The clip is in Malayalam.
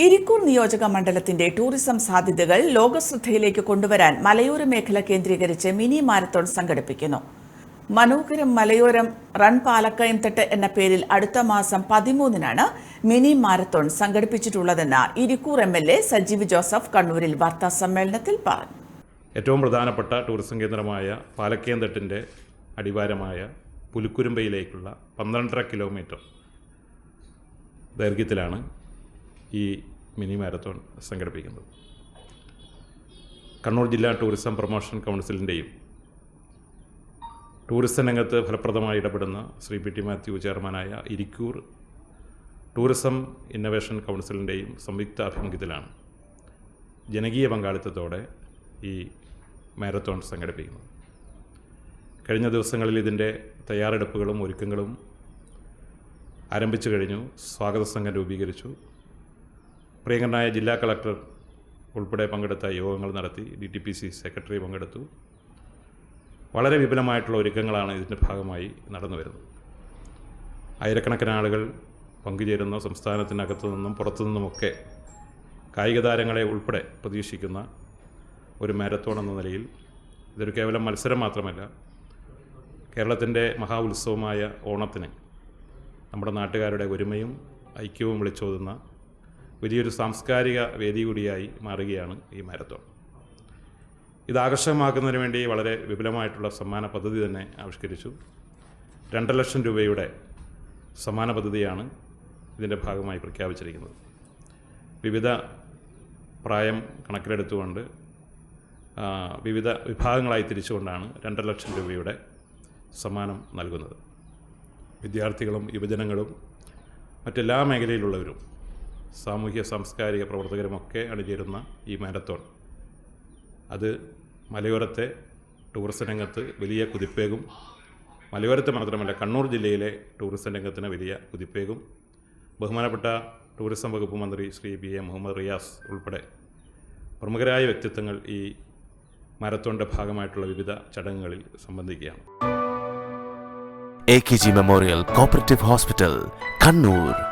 ഇരിക്കൂർ നിയോജക മണ്ഡലത്തിന്റെ ടൂറിസം സാധ്യതകൾ ലോകശ്രദ്ധയിലേക്ക് കൊണ്ടുവരാൻ മലയോര മേഖല കേന്ദ്രീകരിച്ച് മിനി മാരത്തോൺ സംഘടിപ്പിക്കുന്നു. മനോഹരം മലയോരം റൺ പാലക്കയം തട്ട് എന്ന പേരിൽ അടുത്ത മാസം പതിമൂന്നിനാണ് mini marathon സംഘടിപ്പിച്ചിട്ടുള്ളതെന്ന് Irikkur M L A Sajeev Joseph കണ്ണൂരിൽ വാർത്താ സമ്മേളനത്തിൽ പറഞ്ഞു. ഏറ്റവും പ്രധാനപ്പെട്ട ടൂറിസം കേന്ദ്രമായ പാലക്കയം തട്ടിന്റെ അടിവാരമായ പുലിക്കുരുമ്പയിലേക്കുള്ള പന്ത്രണ്ടര കിലോമീറ്റർ ദൈർഘ്യത്തിലാണ് ഈ മിനി മാരത്തോൺ സംഘടിപ്പിക്കുന്നത്. കണ്ണൂർ ജില്ലാ ടൂറിസം പ്രൊമോഷൻ കൗൺസിലിന്റെയും ടൂറിസം രംഗത്ത് ഫലപ്രദമായി ഇടപെടുന്ന ശ്രീ പി ടി മാത്യു ചെയർമാനായ ഇരിക്കൂർ ടൂറിസം ഇന്നവേഷൻ കൗൺസിലിന്റെയും സംയുക്ത ആഭിമുഖ്യത്തിലാണ് ജനകീയ പങ്കാളിത്തത്തോടെ ഈ മാരത്തോൺ സംഘടിപ്പിക്കുന്നത്. കഴിഞ്ഞ ദിവസങ്ങളിൽ ഇതിന്റെ തയ്യാറെടുപ്പുകളും ഒരുക്കങ്ങളും ആരംഭിച്ചു കഴിഞ്ഞു സ്വാഗത സംഘം രൂപീകരിച്ചു. പ്രിയങ്കരനായ ജില്ലാ കളക്ടർ ഉൾപ്പെടെ പങ്കെടുത്ത യോഗങ്ങൾ നടത്തി D T P C secretary പങ്കെടുത്തു. വളരെ വിപുലമായിട്ടുള്ള ഒരുക്കങ്ങളാണ് ഇതിന്റെ ഭാഗമായി നടന്നു വരുന്നത്. ആയിരക്കണക്കിന് ആളുകൾ പങ്കുചേരുന്ന സംസ്ഥാനത്തിനകത്തു നിന്നും പുറത്തു നിന്നുമൊക്കെ കായിക താരങ്ങളെ ഉൾപ്പെടെ പ്രതീക്ഷിക്കുന്ന ഒരു മാരത്തോൺ എന്ന നിലയിൽ ഇതൊരു കേവലം മത്സരം മാത്രമല്ല കേരളത്തിന്റെ മഹാ ഉത്സവമായ ഓണത്തിന് നമ്മുടെ നാട്ടുകാരുടെ ഒരുമയും ഐക്യവും വിളിച്ചോതുന്ന വലിയൊരു സാംസ്കാരിക വേദി കൂടിയായി മാറുകയാണ് ഈ മാരത്തോൺ. ഇത് ആകർഷകമാക്കുന്നതിന് വേണ്ടി വളരെ വിപുലമായിട്ടുള്ള സമ്മാന പദ്ധതി തന്നെ ആവിഷ്കരിച്ചു. രണ്ടര ലക്ഷം രൂപയുടെ സമ്മാന പദ്ധതിയാണ് ഇതിന്റെ ഭാഗമായി പ്രഖ്യാപിച്ചിരിക്കുന്നത്. വിവിധ പ്രായം കണക്കിലെടുത്തുകൊണ്ട് വിവിധ വിഭാഗങ്ങളായി തിരിച്ചുകൊണ്ടാണ് രണ്ടര ലക്ഷം രൂപയുടെ സമ്മാനം നൽകുന്നത്. വിദ്യാർത്ഥികളും യുവജനങ്ങളും മറ്റെല്ലാ മേഖലയിലുള്ളവരും സാമൂഹ്യ സാംസ്കാരിക പ്രവർത്തകരുമൊക്കെ അണിചേരുന്ന ഈ മാരത്തോൺ. അത് മലയോരത്തെ ടൂറിസം രംഗത്ത് വലിയ കുതിപ്പേകും. മലയോരത്തെ മാത്രമല്ല കണ്ണൂർ ജില്ലയിലെ ടൂറിസം രംഗത്തിന് വലിയ കുതിപ്പേകും. ബഹുമാനപ്പെട്ട ടൂറിസം വകുപ്പ് മന്ത്രി ശ്രീ പി എ മുഹമ്മദ് റിയാസ് ഉൾപ്പെടെ പ്രമുഖരായ വ്യക്തിത്വങ്ങൾ ഈ മാരത്തോണിന്റെ ഭാഗമായിട്ടുള്ള വിവിധ ചടങ്ങുകളിൽ സംബന്ധിക്കുകയാണ്. A K G memorial cooperative hospital Kannur